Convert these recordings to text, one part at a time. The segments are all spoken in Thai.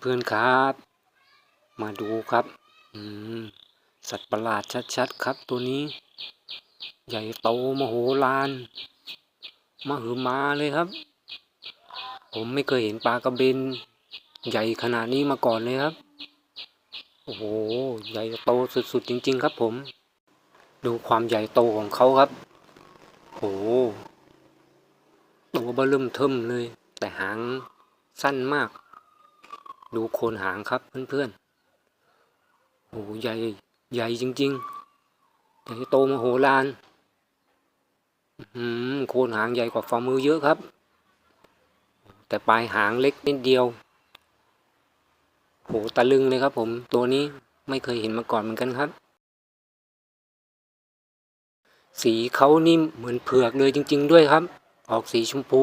เพื่อนๆครับ มาดูครับ อืม สัตว์ประหลาดชัดๆครับตัวนี้ ใหญ่โตมโหฬารมาหึมาเลยครับ ผมไม่เคยเห็นปลากระเบนใหญ่ขนาดนี้มาก่อนเลยครับ โอ้โห ใหญ่โตสุดๆจริง ๆ ครับผม ดูความใหญ่โตของเขาครับโอ้โหตัวเบ้อเริ่มเทิมเลย แต่หางสั้นมาก ดูโคนหางครับเพื่อนๆโอ้โหใหญ่ใหญ่จริงๆใหญ่โตมโหฬารอืมโคนหางใหญ่กว่าฝ่ามือเยอะครับ แต่ปลายหางเล็กนิดเดียวโหตะลึงเลยครับผมตัวนี้ไม่เคยเห็นมาก่อนเหมือนกันครับ สีเขานี่เหมือนเผือกเลยจริง ๆ ด้วยครับ ออกสีชมพู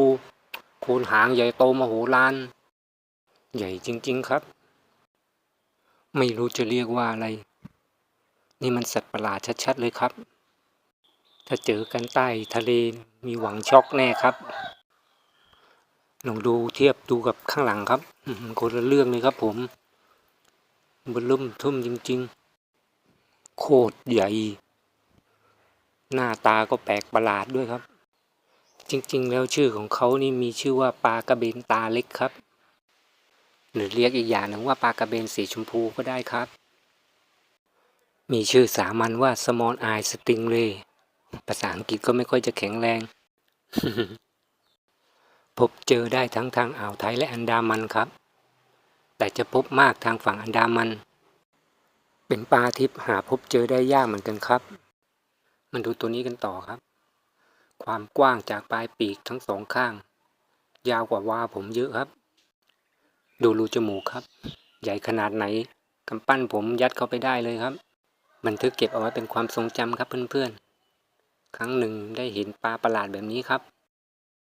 โคนหางใหญ่โตมโหฬาร ใหญ่จริง ๆ ครับ ไม่รู้จะเรียกว่าอะไร นี่มันสัตว์ประหลาดชัด ๆ เลยครับ ถ้าเจอกันใต้ทะเลมีหวังช็อกแน่ครับ ลองดูเทียบดูกับข้างหลังครับคนละเรื่องเลยครับผมบนลุ่มทุ่มจริง ๆ โคตรใหญ่ หน้าตาก็แปลกประหลาดด้วยครับจริงๆ แล้วชื่อของเขานี่มีชื่อว่าปลากระเบนตาเล็กครับ หรือเรียกอีกอย่างหนึ่งว่าปลากระเบนสีชมพูก็ได้ครับ มีชื่อสามัญว่า small eye stingray ภาษาอังกฤษก็ไม่ค่อยจะแข็งแรง พบเจอได้ทั้งทางอ่าวไทยและอันดามันครับ แต่จะพบมากทางฝั่งอันดามัน เป็นปลาที่หาพบเจอได้ยากเหมือนกันครับ มันดูตัวนี้กันต่อครับ ความกว้างจากปลายปีกทั้งสองข้าง ยาวกว่าวาผมเยอะครับ ดูรูจมูกครับ ใหญ่ขนาดไหนกำปั้นผมยัดเข้าไปได้เลยครับ บันทึกเก็บเอาไว้เป็นความทรงจำครับเพื่อนๆ ครั้งหนึ่งได้เห็นปลาประหลาดแบบนี้ครับ